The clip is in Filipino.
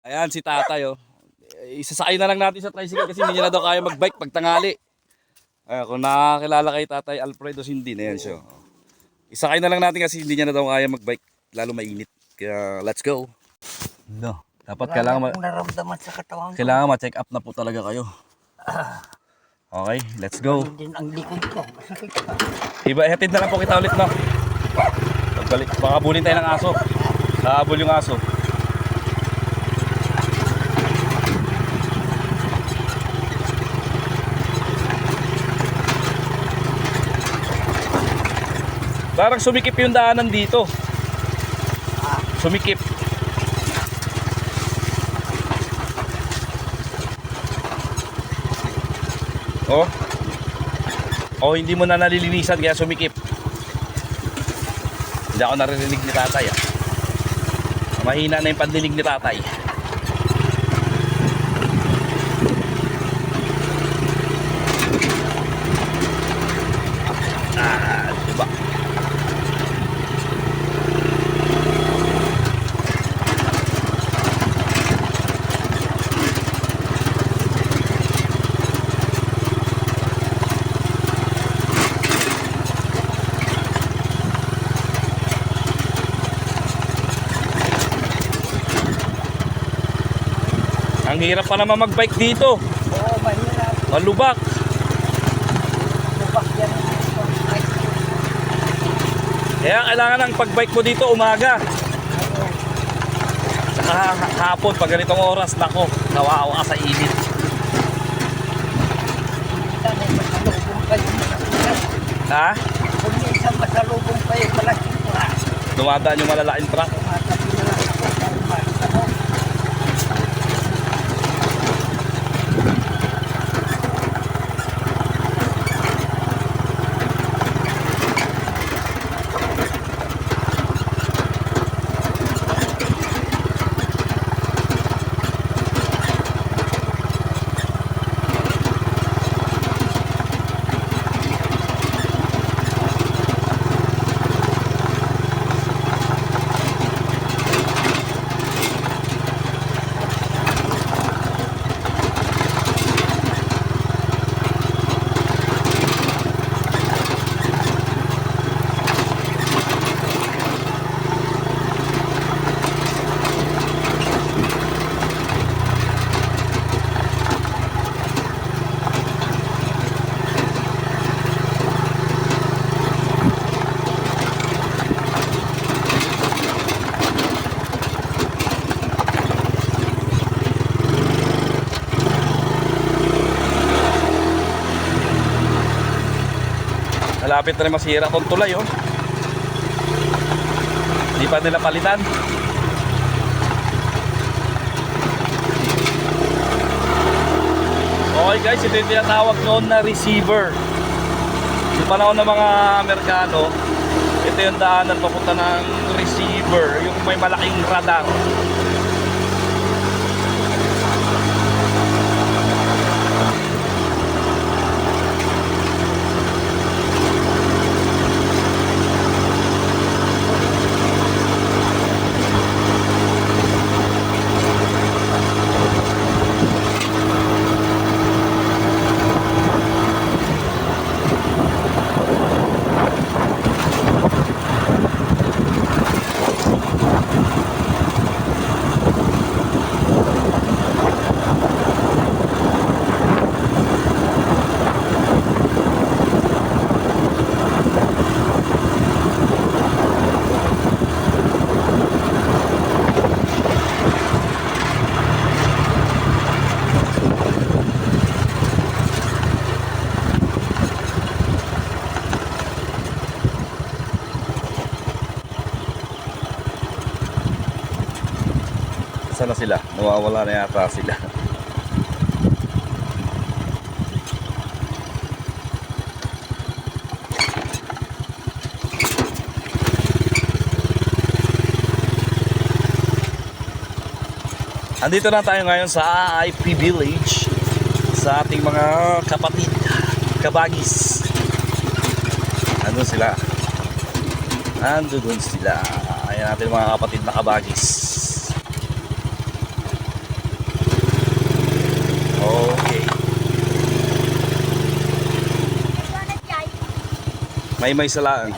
Ayan si tatay oh. Isasakay na lang natin sa tricycle kasi hindi niya na daw kaya mag-bike pag tangali. Ayan, kung nakakilala kay tatay Alfredo Sindin, ayan siya. oh. Isakay na lang natin kasi hindi niya na daw kaya mag-bike. Lalo mainit. Kaya let's go. No. Dapat kailangan, ma- naramdaman sa katawan kailangan ma-check up na po talaga kayo. Okay, let's go. Din ang likod ko. Masakit pa. Iba, hatid na lang po kita ulit, no? Pagbalik, baka bulin tayo ng aso. Kahabol yung aso. Parang sumikip yung daanan dito. Sumikip. Oh. O hindi mo na nalilinisan kaya sumikip. Hindi ako naririnig ni tatay ah. Mahina na yung pandinig ni tatay. Ang hirap pa naman magbike dito. Oo, mahirap. Malubak. Lubak yan. Ay, Kaya kailangan ng pagbike mo dito umaga. Saka ha- hapon pag ganitong oras, nako, nawawa ka sa init. Ha? Kung minsan masalubong pa yung malaki pa. Dumadaan yung malalaking truck. Tumatabi Malapit na rin masira itong tulay, oh. Hindi pa nila palitan. Okay guys, ito yung tinatawag noon na receiver. Yung panahon ng mga Amerikano, ito yung daanan papunta ng receiver, yung may malaking radar. Saan na sila? Nawawala na yata sila. Andito na tayo ngayon sa IP Village sa ating mga kapatid, kabagis. Andun sila. Andun sila. Ayan natin mga kapatid na kabagis. May may salaan.